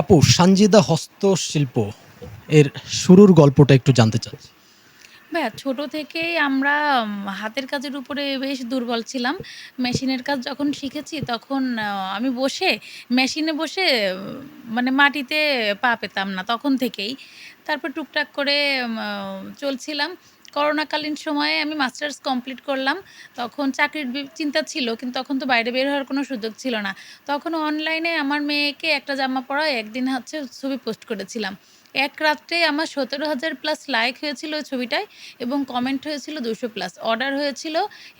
আপু, সানজিদা হস্তশিল্প এর শুরুর গল্পটা একটু জানতে চাচ্ছি। ভাইয়া, ছোট থেকেই আমরা হাতের কাজের উপরে বেশ দুর্বল ছিলাম। মেশিনের কাজ যখন শিখেছি তখন আমি বসে, মেশিনে বসে মানে মাটিতে পা পেতাম না তখন থেকেই। তারপর টুকটাক করে চলছিলাম। করোনাকালীন সময়ে আমি মাস্টার্স কমপ্লিট করলাম, তখন চাকরির চিন্তা ছিল, কিন্তু তখন তো বাইরে বের হওয়ার কোনো সুযোগ ছিল না। তখন অনলাইনে আমার মেয়েকে একটা জামা পরা একদিন হচ্ছে ছবি পোস্ট করেছিলাম। এক রাত্রে আমার সতেরো হাজার প্লাস লাইক হয়েছিল ওই ছবিটায় এবং কমেন্ট হয়েছিল দুশো প্লাস অর্ডার হয়েছিল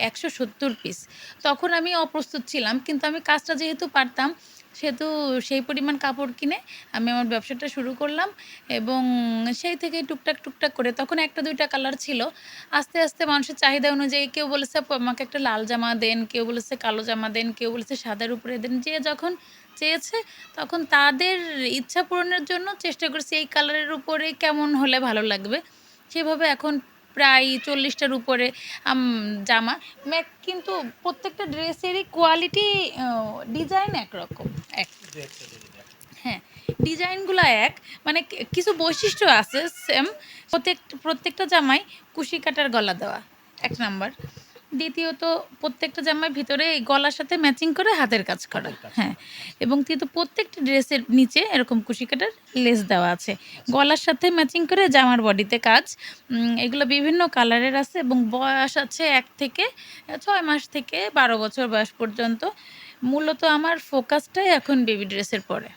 একশো সত্তর পিস তখন আমি অপ্রস্তুত ছিলাম, কিন্তু আমি কাজটা যেহেতু পারতাম সেহেতু সেই পরিমাণ কাপড় কিনে আমি আমার ব্যবসাটা শুরু করলাম এবং সেই থেকে টুকটাক টুকটাক করে তখন একটা দুইটা কালার ছিল। আস্তে আস্তে মানুষের চাহিদা অনুযায়ী কেউ বলেছে, আমাকে একটা লাল জামা দেন। কেউ বলেছে, কালো জামা দেন। কেউ বলেছে, সাদার উপরে দেন। যে যখন চেয়েছে তখন তাদের ইচ্ছা পূরণের জন্য চেষ্টা করছি, এই কালারের উপরে কেমন হলে ভালো লাগবে? সেভাবে এখন প্রায় চল্লিশটার উপরে জামা। ম্যাক কিন্তু প্রত্যেকটা ড্রেসেরই কোয়ালিটি ডিজাইন একরকম, এক। হ্যাঁ ডিজাইনগুলো এক। মানে কিছু বৈশিষ্ট্য আছে সেম প্রত্যেক, প্রত্যেকটা জামাই কুশি কাটার গলা দেওয়া, এক নাম্বার। দ্বিতীয়ত প্রত্যেকটা জামার ভিতরে এই গলার সাথে ম্যাচিং করে হাতের কাজ করা। হ্যাঁ এবং তৃতীয় প্রত্যেকটা ড্রেসের নিচে এরকম কুশি কাটার লেস দেওয়া আছে। গলার সাথে ম্যাচিং করে জামার বডিতে কাজ। এগুলো বিভিন্ন কালারের আছে এবং বয়স আছে এক থেকে ছয় মাস থেকে বারো বছর বয়স পর্যন্ত। মূলত আমার ফোকাসটাই এখন বেবি ড্রেসের পরে।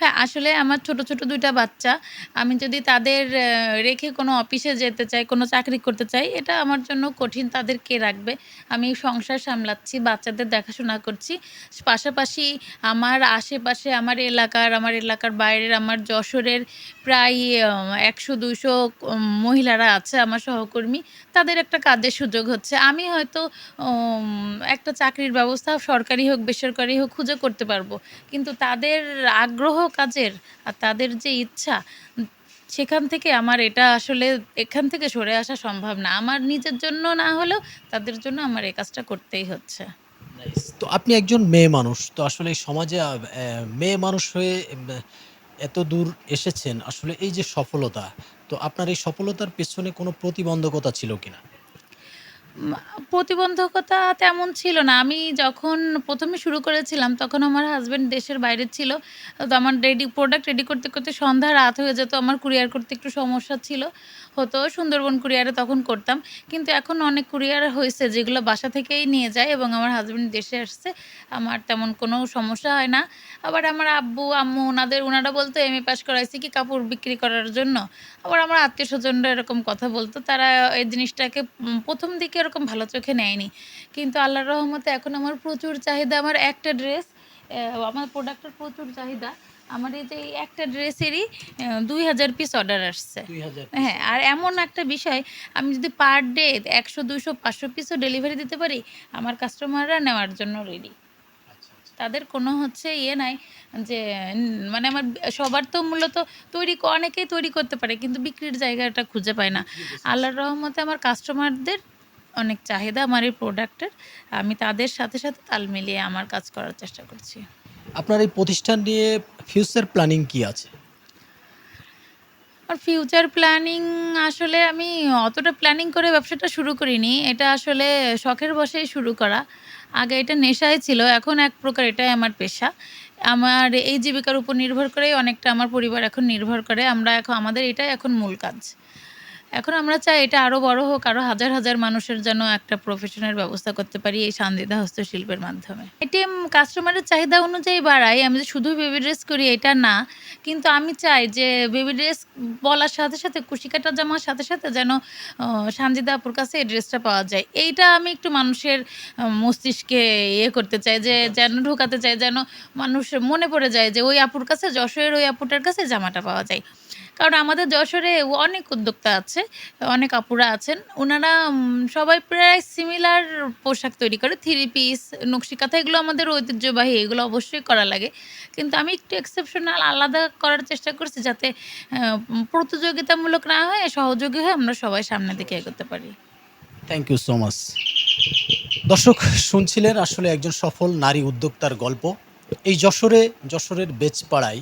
হ্যাঁ আসলে আমার ছোট ছোট দুইটা বাচ্চা। আমি যদি তাদের রেখে কোনো অফিসে যেতে চাই, কোনো চাকরি করতে চাই, এটা আমার জন্য কঠিন, তাদের কে রাখবে? আমি সংসার সামলাচ্ছি, বাচ্চাদের দেখাশোনা করছি। পাশাপাশি আমার আশেপাশে, আমার এলাকার আমার এলাকার বাইরের, আমার যশোরের প্রায় একশো দুশো মহিলারা আছে, আমার সহকর্মী। তাদের একটা কাজের সুযোগ হচ্ছে। আমি হয়তো একটা চাকরির ব্যবস্থা সরকারি হোক, বেসরকারি হোক, খুঁজে করতে পারব। কিন্তু তাদের আগ্রহ কাজের আর তাদের যে ইচ্ছা, সেখান থেকে আমার এটা আসলে এখান থেকে সরে আসা সম্ভব না। আমার নিজের জন্য না হলেও তাদের জন্য আমার এই কাজটা করতেই হচ্ছে। তো আপনি একজন মেয়ে মানুষ, তো আসলে সমাজে মেয়ে মানুষ হয়ে এত দূর এসেছেন, আসলে এই যে সফলতা, তো আপনার এই সফলতার পেছনে কোনো প্রতিবন্ধকতা ছিল কিনা? প্রতিবন্ধকতা তেমন ছিল না। আমি যখন প্রথমে শুরু করেছিলাম, তখন আমার হাজব্যান্ড দেশের বাইরে ছিল। তো আমার রেডি প্রোডাক্ট রেডি করতে করতে সন্ধ্যা রাত হয়ে যেত। আমার কুরিয়ার করতে একটু সমস্যা ছিল। হতো সুন্দরবন কুরিয়ারে তখন করতাম। কিন্তু এখন অনেক কুরিয়ার হয়েছে, যেগুলো বাসা থেকেই নিয়ে যায় এবং আমার হাজব্যান্ড দেশে আসছে। আমার তেমন কোনো সমস্যা হয় না। আবার আমার আব্বু, আম্মু, ওনাদের, ওনারা বলতো, এম এ পাস করাইছি কি কাপড় বিক্রি করার জন্য? আবার আমার আত্মীয় স্বজনরা এরকম কথা বলতো। তারা এই জিনিসটাকে প্রথম দিকে এরকম ভালো চোখে নেয়নি। কিন্তু আল্লাহর রহমতে এখন আমার প্রচুর চাহিদা আমার একটা ড্রেস আমার প্রোডাক্টের প্রচুর চাহিদা। আমার এই যে একটা ড্রেসেরই দুই হাজার পিস অর্ডার আসছে। হ্যাঁ আর এমন একটা বিষয় আমি যদি পার ডে একশো দুশো পাঁচশো পিসও ডেলিভারি দিতে পারি আমার কাস্টমাররা নেওয়ার জন্য রেডি তাদের কোনো হচ্ছে ইয়ে নাই যে মানে আমার সবার তো মূলত তৈরি অনেকেই তৈরি করতে পারে কিন্তু বিক্রির জায়গাটা খুঁজে পায় না। আল্লাহর রহমতে আমার কাস্টমারদের অনেক চাহিদা আমার এই প্রোডাক্টের আমি তাদের সাথে সাথে তাল মিলিয়ে আমার কাজ করার চেষ্টা করছি। আপনার এই প্রতিষ্ঠান নিয়ে ফিউচার প্ল্যানিং কি আছে? আর ফিউচার প্ল্যানিং আসলে আমি অতটা প্ল্যানিং করে ব্যবসাটা শুরু করিনি। এটা আসলে শখের বসেই শুরু করা। আগে এটা নেশায় ছিল এখন এক প্রকার এটাই আমার পেশা। আমার এই জীবিকার উপর নির্ভর করেই অনেকটা আমার পরিবার এখন নির্ভর করে। আমরা এখন আমাদের এটাই এখন মূল কাজ। এখন আমরা চাই এটা আরও বড় হোক আরও হাজার হাজার মানুষের জন্য একটা প্রফেশনের ব্যবস্থা করতে পারি এই সান্দিদা হস্তশিল্পের মাধ্যমে। এটিএম কাস্টমারের চাহিদা অনুযায়ী বাড়াই, আমি যে শুধু বেবি ড্রেস করি এটা না, কিন্তু আমি চাই যে বেবি ড্রেস বলার সাথে সাথে কুশি কাটা জামার সাথে সাথে যেন সানজিদা আপুর কাছে এই ড্রেসটা পাওয়া যায়। এইটা আমি একটু মানুষের মস্তিষ্কে ইয়ে করতে চাই যে, যেন ঢোকাতে চাই, যেন মানুষ মনে পড়ে যায় যে ওই আপুর কাছে, যশোরের ওই আপুটার কাছে জামাটা পাওয়া যায়। কারণ আমাদের যশোরে অনেক উদ্যোক্তা আছে, অনেক আপুরা আছেন। ওনারা সবাই প্রায় সিমিলার পোশাক তৈরি করে থ্রি পিস নকশিকাথা, এগুলো আমাদের ঐতিহ্যবাহী, এগুলো অবশ্যই করা লাগে। কিন্তু আমি একটু এক্সেপশনাল আলাদা করার চেষ্টা করছি যাতে প্রতিযোগিতামূলক না হয়, সহযোগী হয়ে আমরা সবাই সামনের দিকে এগোতে পারি। থ্যাংক ইউ সো মাচ দর্শক, শুনছিলেন আসলে একজন সফল নারী উদ্যোক্তার গল্প। এই যশোরে, যশোরের বেচপাড়ায়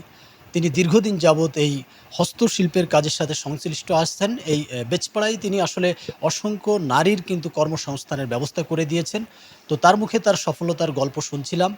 তিনি দীর্ঘদিন যাবৎ এই হস্তশিল্পের কাজের সাথে সংশ্লিষ্ট আসছেন এই বেচপাড়ায় তিনি আসলে অসংখ্য নারীর কিন্তু কর্মসংস্থানের ব্যবস্থা করে দিয়েছেন। তো তার মুখে তার সফলতার গল্প শুনছিলাম।